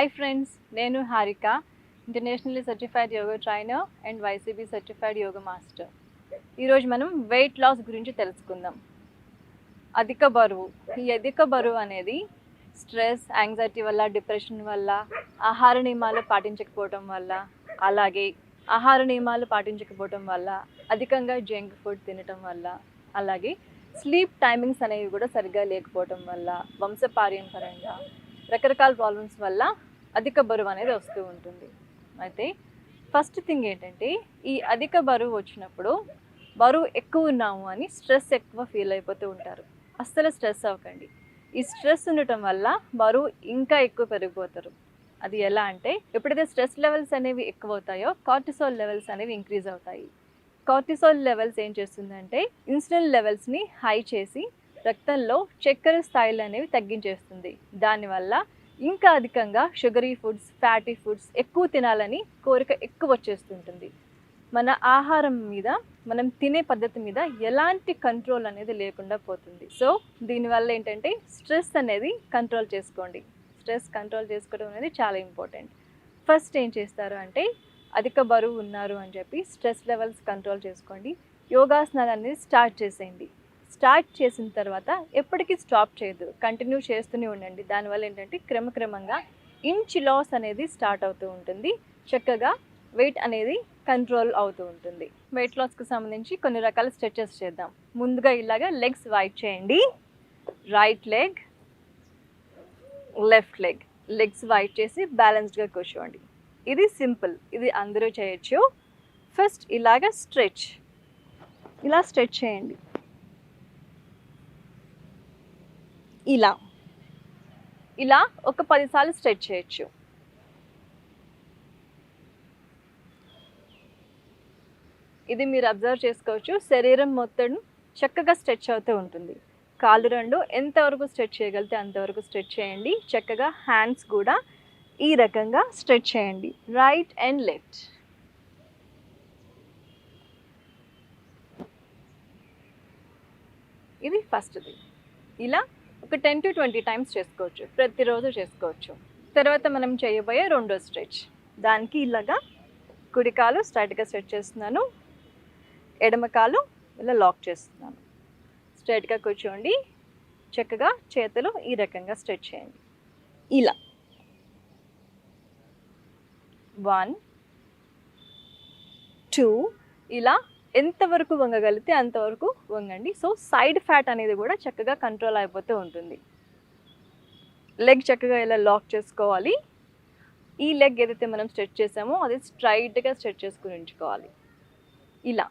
Hi friends నేను Harika internationally certified yoga trainer and YCB certified yoga master ఈరోజు మనం weight loss గురించి తెలుసుకుందాం. అధిక బరువు ఈ అధిక బరువు అనేది స్ట్రెస్ యాంగ్జైటీ వల్ల డిప్రెషన్ వల్ల ఆహార నియమాలు పాటించకపోవటం వల్ల అలాగే ఆహార నియమాలు పాటించకపోవటం వల్ల అధికంగా జంక్ ఫుడ్ తినటం వల్ల అలాగే స్లీప్ టైమింగ్స్ అనేవి కూడా సరిగ్గా లేకపోవటం వల్ల వంశపారంపరంగా రకరకాల ప్రాబ్లమ్స్ వల్ల అధిక బరువు అనేది వస్తూ ఉంటుంది. అయితే ఫస్ట్ థింగ్ ఏంటంటే ఈ అధిక బరువు వచ్చినప్పుడు బరువు ఎక్కువ ఉన్నాము అని స్ట్రెస్ ఎక్కువ ఫీల్ అయిపోతూ ఉంటారు. అస్సలు స్ట్రెస్ అవ్వకండి. ఈ స్ట్రెస్ ఉండటం వల్ల బరువు ఇంకా ఎక్కువ పెరిగిపోతారు. అది ఎలా అంటే ఎప్పుడైతే స్ట్రెస్ లెవెల్స్ అనేవి ఎక్కువ అవుతాయో కార్టిసోల్ లెవెల్స్ అనేవి ఇంక్రీజ్ అవుతాయి. కార్టిసోల్ లెవెల్స్ ఏం చేస్తుందంటే ఇన్సులిన్ లెవెల్స్ని హై చేసి రక్తంలో చక్కెర స్థాయిలు అనేవి తగ్గించేస్తుంది. దానివల్ల ఇంకా అధికంగా షుగరీ ఫుడ్స్ ఫ్యాటీ ఫుడ్స్ ఎక్కువ తినాలని కోరిక ఎక్కువ వచ్చేస్తుంటుంది. మన ఆహారం మీద మనం తినే పద్ధతి మీద ఎలాంటి కంట్రోల్ అనేది లేకుండా పోతుంది. సో దీనివల్ల ఏంటంటే స్ట్రెస్ అనేది కంట్రోల్ చేసుకోండి. స్ట్రెస్ కంట్రోల్ చేసుకోవడం అనేది చాలా ఇంపార్టెంట్ ఫస్ట్ ఏం చేస్తారు అంటే అధిక బరువు ఉన్నారు అని చెప్పి స్ట్రెస్ లెవెల్స్ కంట్రోల్ చేసుకోండి. యోగాసనాలు అనేది స్టార్ట్ చేసేయండి. స్టార్ట్ చేసిన తర్వాత ఎప్పటికీ స్టాప్ చేయదు. కంటిన్యూ చేస్తూనే ఉండండి. దానివల్ల ఏంటంటే క్రమక్రమంగా ఇంచ్ లాస్ అనేది స్టార్ట్ అవుతూ ఉంటుంది. చక్కగా వెయిట్ అనేది కంట్రోల్ అవుతూ ఉంటుంది. వెయిట్ లాస్కి సంబంధించి కొన్ని రకాల స్ట్రెచెస్ చేద్దాం. ముందుగా ఇలాగా లెగ్స్ వైట్ చేయండి. Right leg left leg legs wide చేసి బ్యాలెన్స్డ్గా కూర్చోండి. ఇది సింపుల్. ఇది అందరూ చేయొచ్చు. ఫస్ట్ ఇలాగ స్ట్రెచ్. ఇలా స్ట్రెచ్ చేయండి. ఇలా. ఇలా ఒక పదిసార్లు స్ట్రెచ్ చేయొచ్చు. ఇది మీరు అబ్జర్వ్ చేసుకోవచ్చు. శరీరం మొత్తం చక్కగా స్ట్రెచ్ అవుతూ ఉంటుంది. కాళ్ళు రెండు ఎంతవరకు స్ట్రెచ్ చేయగలిగితే అంతవరకు స్ట్రెచ్ చేయండి. చక్కగా హ్యాండ్స్ కూడా ఈ రకంగా స్ట్రెచ్ చేయండి. Right and left. ఇది ఫస్ట్ది. ఇలా ఒక టెన్ టు ట్వంటీ టైమ్స్ చేసుకోవచ్చు. ప్రతిరోజు చేసుకోవచ్చు. తర్వాత మనం చేయబోయే రెండో స్ట్రెచ్. దానికి ఇలాగా కుడికాలు స్ట్రైట్గా స్ట్రెచ్ చేస్తున్నాను. ఎడమ కాలు ఇలా లాక్ చేస్తున్నాను. స్ట్రైట్గా కూర్చోండి. చక్కగా చేతులు ఈ రకంగా స్ట్రెచ్ చేయండి. ఇలా. వన్ టూ ఇలా. ఎంతవరకు వంగగలిగితే అంతవరకు వంగండి. సో సైడ్ ఫ్యాట్ అనేది కూడా చక్కగా కంట్రోల్ అయిపోతూ ఉంటుంది. లెగ్ చక్కగా ఇలా లాక్ చేసుకోవాలి. ఈ లెగ్ ఏదైతే మనం స్ట్రెచ్ చేసామో అది స్ట్రైట్గా స్ట్రెచ్ చేసుకుని ఉంచుకోవాలి. ఇలా.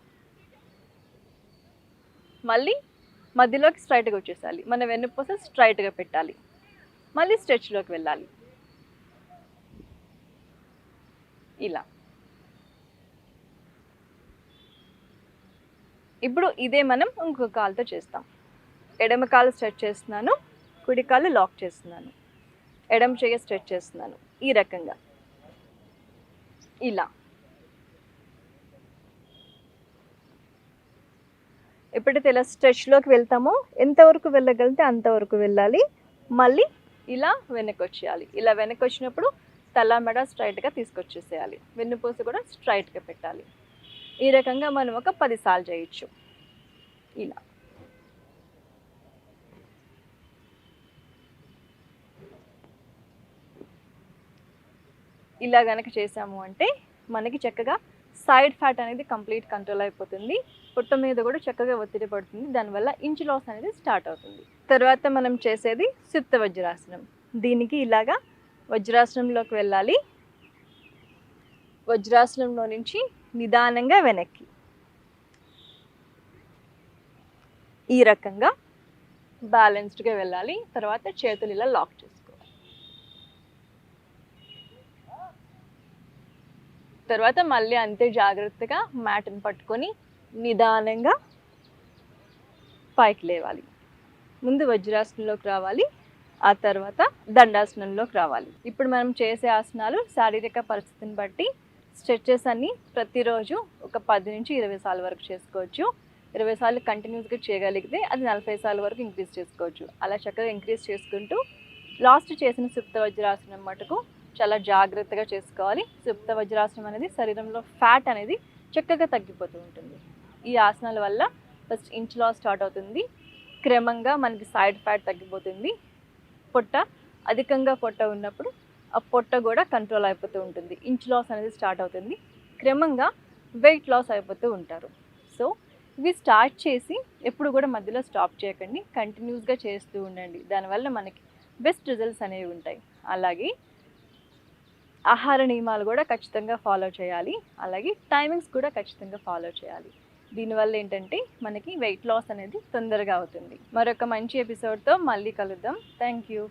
మళ్ళీ మధ్యలోకి స్ట్రైట్గా వచ్చేసాలి. మన వెన్నుపూస స్ట్రైట్గా పెట్టాలి. మళ్ళీ స్ట్రెచ్లోకి వెళ్ళాలి. ఇలా. ఇప్పుడు ఇదే మనం ఇంకొక కాలుతో చేస్తాం. ఎడమ కాలు స్ట్రెచ్ చేస్తున్నాను కుడి కాలు లాక్ చేస్తున్నాను. ఎడమ చేయ స్ట్రెచ్ చేస్తున్నాను. ఈ రకంగా. ఇలా. ఎప్పుడైతే ఇలా స్ట్రెచ్లోకి వెళ్తామో ఎంతవరకు వెళ్ళగలిగితే అంతవరకు వెళ్ళాలి. మళ్ళీ ఇలా వెనక్కి వచ్చేయాలి ఇలా వెనక్కి వచ్చినప్పుడు తల మెడ స్ట్రైట్గా తీసుకొచ్చేసేయాలి. వెన్నుపూస కూడా స్ట్రైట్గా పెట్టాలి. ఈ రకంగా మనం ఒక పదిసార్లు చేయొచ్చు. ఇలా. ఇలా గనక చేసాము అంటే మనకి చక్కగా సైడ్ ఫ్యాట్ అనేది కంప్లీట్ కంట్రోల్ అయిపోతుంది. పొట్ట మీద కూడా చక్కగా ఒత్తిడి పడుతుంది. దానివల్ల ఇంచు లాస్ అనేది స్టార్ట్ అవుతుంది. తర్వాత మనం చేసేది సుప్త వజ్రాసనం. దీనికి ఇలాగా వజ్రాసనంలోకి వెళ్ళాలి. వజ్రాసనంలో నుంచి నిదానంగా వెనక్కి. ఈ రకంగా బ్యాలెన్స్డ్గా వెళ్ళాలి తర్వాత చేతులు ఇలా లాక్ చేసుకోవాలి. తర్వాత మళ్ళీ అంతే జాగ్రత్తగా మ్యాట్ని పట్టుకొని నిదానంగా పైకి లేవాలి. ముందు వజ్రాసనంలోకి రావాలి ఆ తర్వాత దండాసనంలోకి రావాలి. ఇప్పుడు మనం చేసే ఆసనాలు శారీరక పరిస్థితిని బట్టి స్ట్రెచెస్ అన్ని ప్రతిరోజు ఒక పది నుంచి ఇరవై సార్లు వరకు చేసుకోవచ్చు. ఇరవై సార్లు కంటిన్యూస్గా చేయగలిగితే అది నలభై సార్లు వరకు ఇంక్రీజ్ చేసుకోవచ్చు. అలా చక్కగా ఇంక్రీజ్ చేసుకుంటూ లాస్ట్ చేసిన సుప్త వజ్రాసనం మటుకు చాలా జాగ్రత్తగా చేసుకోవాలి. సుప్త వజ్రాసనం అనేది శరీరంలో ఫ్యాట్ అనేది చక్కగా తగ్గిపోతూ ఉంటుంది. ఈ ఆసనాల వల్ల ఫస్ట్ ఇంచ్ లాస్ స్టార్ట్ అవుతుంది. క్రమంగా మనకి సైడ్ ఫ్యాట్ తగ్గిపోతుంది. పొట్ట అధికంగా పొట్ట ఉన్నప్పుడు పొట్ట కూడా కంట్రోల్ అయిపోతూ ఉంటుంది. ఇంచ్ లాస్ అనేది స్టార్ట్ అవుతుంది. క్రమంగా వెయిట్ లాస్ అయిపోతూ ఉంటారు. సో ఇవి స్టార్ట్ చేసి ఎప్పుడు కూడా మధ్యలో స్టాప్ చేయకండి. కంటిన్యూస్గా చేస్తూ ఉండండి. దానివల్ల మనకి బెస్ట్ రిజల్ట్స్ అనేవి ఉంటాయి. అలాగే ఆహార నియమాలు కూడా ఖచ్చితంగా ఫాలో చేయాలి. అలాగే టైమింగ్స్ కూడా ఖచ్చితంగా ఫాలో చేయాలి. దీనివల్ల ఏంటంటే మనకి వెయిట్ లాస్ అనేది తొందరగా అవుతుంది. మరొక మంచి ఎపిసోడ్తో మళ్ళీ కలుద్దాం. Thank you